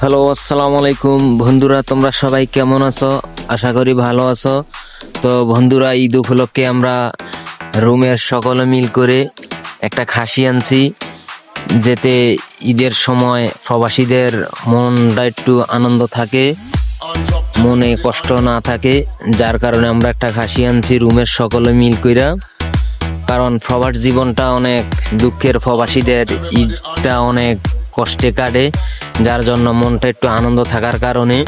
Hello, আসসালামু আলাইকুম। বন্ধুরা, তোমরা সবাই কেমন আছো? আশা করি ভালো আছো। তো বন্ধুরা, ঈদ উপলক্ষে আমরা রুমের সকলে মিল করে একটা খাসি আনছি, যেতে ঈদের সময় প্রবাসীদের মনটা একটু আনন্দ থাকে, মনে কষ্ট না থাকে। যার কারণে আমরা একটা খাসি আনছি রুমের সকলে মিল কইরা। কারণ প্রবাস জীবনটা অনেক দুঃখের, প্রবাসীদের ঈদটা অনেক কষ্টে কাটে। যার জন্য মনটা একটু আনন্দ থাকার কারণে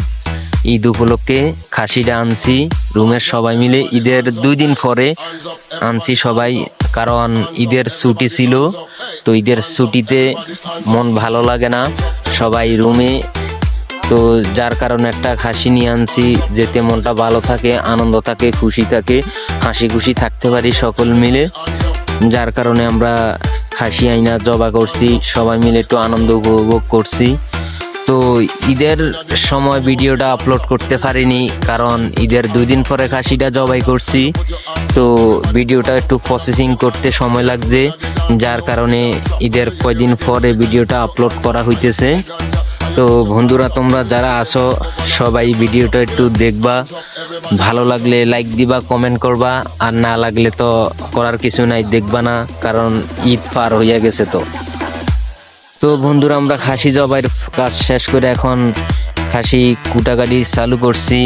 ঈদ উপলক্ষে খাসিটা আনছি, রুমের সবাই মিলে ঈদের দুই দিন পরে আনছি সবাই, কারণ ঈদের ছুটি ছিল, তো ঈদের ছুটিতে মন ভালো লাগে না, সবাই রুমে, তো যার কারণে একটা খাসি নিয়ে আনছি, যেতে মনটা ভালো থাকে, আনন্দ থাকে, খুশি থাকে, হাসি খুশি থাকতে পারি সকল মিলে। যার কারণে আমরা খাসি আইনা জবা করছি, সবাই মিলে একটু আনন্দ উপভোগ করছি। তো ঈদের সময় ভিডিওটা আপলোড করতে পারিনি, কারণ ঈদের দুই দিন পরে খাসিটা জবাই করছি। তো ভিডিওটা একটু প্রসেসিং করতে সময় লাগছে, যার কারণে ঈদের কয়দিন পরে ভিডিওটা আপলোড করা হইতেছে। তো বন্ধুরা, তোমরা যারা আসো সবাই ভিডিওটা একটু দেখবা। ভালো লাগলে লাইক দিবা কমেন্ট করবা, আর না লাগলে তো করার কিছু নাই, দেখবা না, কারণ ঈদ পার হইয়া গেছে তো। তো বন্ধুরা, আমরা খাসি জবাইয়ের কাজ শেষ করে এখন খাসি কুটাগাড়ি চালু করছি।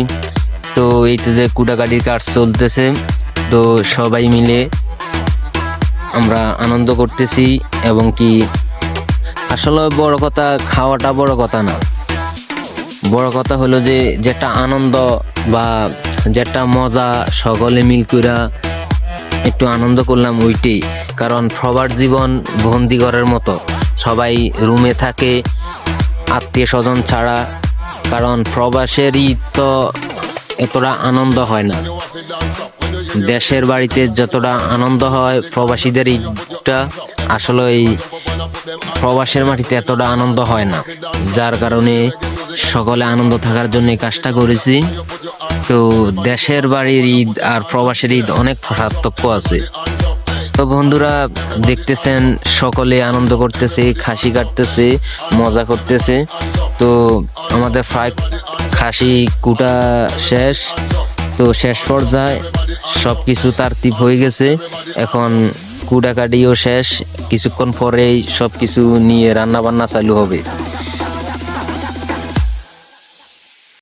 তো এই তো যে কুটাগাড়ির কাজ চলতেছে, তো সবাই মিলে আমরা আনন্দ করতেছি এবং কি আসলে বড় কথা, খাওয়াটা বড় কথা না। বড় কথা হলো যে, যেটা আনন্দ বা যেটা মজা সকলে মিল কইরা একটু আনন্দ করলাম ওইটাই। কারণ সবার জীবন বন্দিঘরের মতো। সবাই রুমে থাকে, আত্মীয় স্বজন ছাড়া, কারণ প্রবাসের ঈদ তো এতটা আনন্দ হয় না। দেশের বাড়িতে যতটা আনন্দ হয় প্রবাসীদের ঈদটা আসলে এই প্রবাসের মাটিতে এতটা আনন্দ হয় না। যার কারণে সকলে আনন্দ থাকার জন্য কাজটা করেছি। তো দেশের বাড়ির ঈদ আর প্রবাসের ঈদ অনেক পার্থক্য আছে। তো বন্ধুরা, দেখতেছেন, সকলে আনন্দ করতেছে, খাসি কাটতেছে, মজা করতেছে। তো আমাদের প্রায় খাসি কুটা শেষ। তো শেষ পর্যায়ে সব কিছু তারতিব হয়ে গেছে। এখন কুটাকাটিও শেষ। কিছুক্ষণ পরেই সব কিছু নিয়ে রান্না বান্না চালু হবে।